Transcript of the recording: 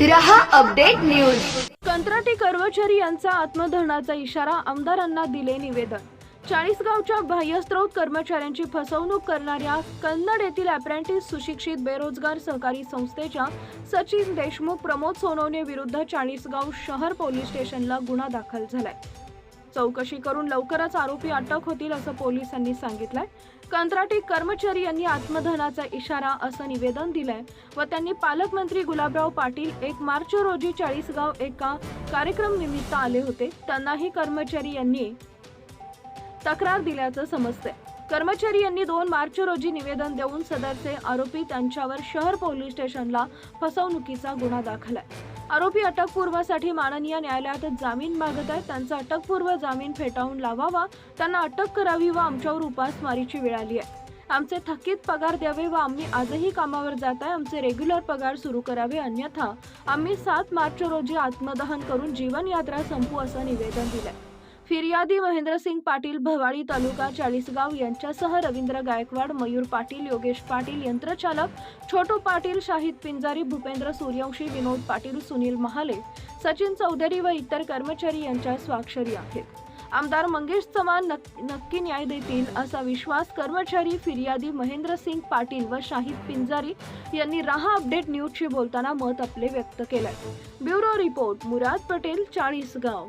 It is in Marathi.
रहा अपडेट न्यूज. कंत्राटी कर्मचारी यांचा आत्मधरणाचा इशारा आमदारांना दिले निवेदन. चाळीसगावच्या बाह्यस्त्रोत कर्मचाऱ्यांची फसवणूक करणाऱ्या कन्नड येथील अप्रेंटिस सुशिक्षित बेरोजगार सहकारी संस्थेच्या सचिन देशमुख प्रमोद सोनवणे विरुद्ध चाळीसगाव शहर पोलीस स्टेशनला गुन्हा दाखल झालाय. चौकशी करून लवकरच आरोपी अटक होतील असं पोलिसांनी सांगितलंय. कंत्राटी कर्मचारी यांनी आत्मधनाचा इशारा असं निवेदन दिलंय व त्यांनी पालकमंत्री गुलाबराव पाटील एक मार्च रोजी चाळीसगाव एका कार्यक्रम निमित्त आले होते. त्यांनाही कर्मचारी यांनी तक्रार दिल्याचं समजतंय. कर्मचारी यांनी दोन मार्च रोजी निवेदन देऊन सदरचे आरोपी त्यांच्यावर शहर पोलीस स्टेशनला फसवणुकीचा गुन्हा दाखल आहे. आरोपी अटकपूर्वासाठी माननीय न्यायालयात जामीन मागत आहेत. त्यांचा अटकपूर्व जामीन फेटाळून लावावा. त्यांना अटक करावी व आमच्यावर उपासमारीची वेळ आली आहे. आमचे थकीत पगार द्यावे व आम्ही आजही कामावर जात आहे. आमचे रेग्युलर पगार सुरू करावे. अन्यथा आम्ही सात मार्च रोजी आत्मदहन करून जीवनयात्रा संपू असं निवेदन दिलंय. फिर्यादी महेंद्रसिंग पाटील भवाळी तालुका चाळीसगाव यांच्यासह रवींद्र गायकवाड मयूर पाटील योगेश पाटील यंत्रचालक छोटू पाटील शाहिद पिंजारी भूपेंद्र सूर्यवंशी विनोद पाटील सुनील महाले सचिन चौधरी व इतर कर्मचारी यांच्या स्वाक्षरी आहेत. आमदार मंगेश चव्हाण नक्की न्याय देतील असा विश्वास कर्मचारी फिर्यादी महेंद्रसिंग पाटील व शाहिद पिंजारी यांनी राहा अपडेट न्यूजशी बोलताना मत आपले व्यक्त केलंय. Bureau report Murad Patel Chalisgaon.